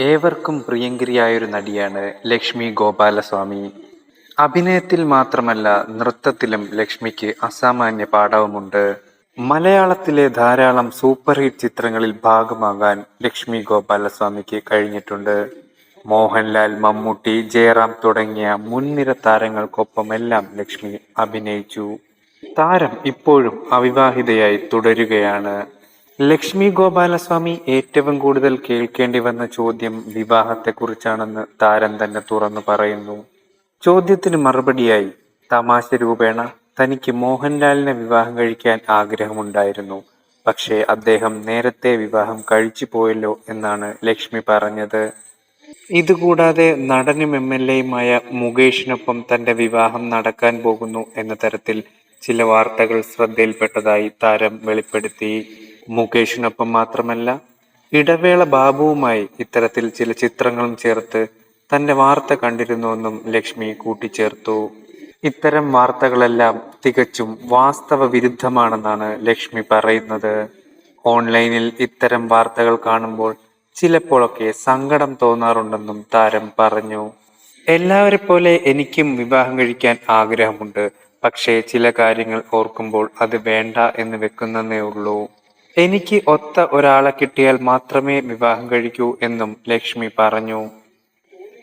ഏവർക്കും പ്രിയങ്കരിയായൊരു നടിയാണ് ലക്ഷ്മി ഗോപാലസ്വാമി. അഭിനയത്തിൽ മാത്രമല്ല നൃത്തത്തിലും ലക്ഷ്മിക്ക് അസാമാന്യ പാഠവുമുണ്ട്. മലയാളത്തിലെ ധാരാളം സൂപ്പർ ഹിറ്റ് ചിത്രങ്ങളിൽ ഭാഗമാകാൻ ലക്ഷ്മി ഗോപാലസ്വാമിക്ക് കഴിഞ്ഞിട്ടുണ്ട്. മോഹൻലാൽ മമ്മൂട്ടി ജയറാം തുടങ്ങിയ മുൻനിര താരങ്ങൾക്കൊപ്പമെല്ലാം ലക്ഷ്മി അഭിനയിച്ചു. താരം ഇപ്പോഴും അവിവാഹിതയായി തുടരുകയാണ്. ലക്ഷ്മി ഗോപാലസ്വാമി ഏറ്റവും കൂടുതൽ കേൾക്കേണ്ടി വന്ന ചോദ്യം വിവാഹത്തെക്കുറിച്ചാണെന്ന് താരം തന്നെ തുറന്നു പറയുന്നു. ചോദ്യത്തിന് മറുപടിയായി തമാശ രൂപേണ തനിക്ക് മോഹൻലാലിനെ വിവാഹം കഴിക്കാൻ ആഗ്രഹമുണ്ടായിരുന്നു. പക്ഷേ അദ്ദേഹം നേരത്തെ വിവാഹം കഴിച്ചു പോയല്ലോ എന്നാണ് ലക്ഷ്മി പറഞ്ഞത്. ഇതുകൂടാതെ നടനും എം എൽ എയുമായ മുകേഷിനൊപ്പം തന്റെ വിവാഹം നടക്കാൻ പോകുന്നു എന്ന തരത്തിൽ ചില വാർത്തകൾ ശ്രദ്ധയിൽപ്പെട്ടതായി താരം വെളിപ്പെടുത്തി. മുകേഷിനൊപ്പം മാത്രമല്ല ഇടവേള ബാബുവുമായി ഇത്തരത്തിൽ ചില ചിത്രങ്ങളും ചേർത്ത് തന്റെ വാർത്ത കണ്ടിരുന്നുവെന്നും ലക്ഷ്മി കൂട്ടിച്ചേർത്തു. ഇത്തരം വാർത്തകളെല്ലാം തികച്ചും വാസ്തവ വിരുദ്ധമാണെന്നാണ് ലക്ഷ്മി പറയുന്നത്. ഓൺലൈനിൽ ഇത്തരം വാർത്തകൾ കാണുമ്പോൾ ചിലപ്പോഴൊക്കെ സങ്കടം തോന്നാറുണ്ടെന്നും താരം പറഞ്ഞു. എല്ലാവരെ പോലെ എനിക്കും വിവാഹം കഴിക്കാൻ ആഗ്രഹമുണ്ട്. പക്ഷേ ചില കാര്യങ്ങൾ ഓർക്കുമ്പോൾ അത് വേണ്ട എന്ന് വെക്കുന്നേ ഉള്ളൂ. എനിക്ക് ഒത്ത ഒരാളെ കിട്ടിയാൽ മാത്രമേ വിവാഹം കഴിക്കൂ എന്നും ലക്ഷ്മി പറഞ്ഞു.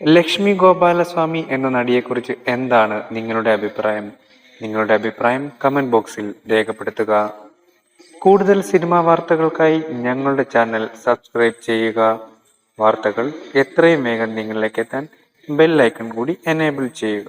ലക്ഷ്മി ഗോപാലസ്വാമി എന്ന നടിയെക്കുറിച്ച് എന്താണ് നിങ്ങളുടെ അഭിപ്രായം? നിങ്ങളുടെ അഭിപ്രായം കമന്റ് ബോക്സിൽ രേഖപ്പെടുത്തുക. കൂടുതൽ സിനിമാ വാർത്തകൾക്കായി ഞങ്ങളുടെ ചാനൽ സബ്സ്ക്രൈബ് ചെയ്യുക. വാർത്തകൾ എത്രയും വേഗം നിങ്ങളിലേക്ക് എത്താൻ ബെൽ ഐക്കൺ കൂടി എനേബിൾ ചെയ്യുക.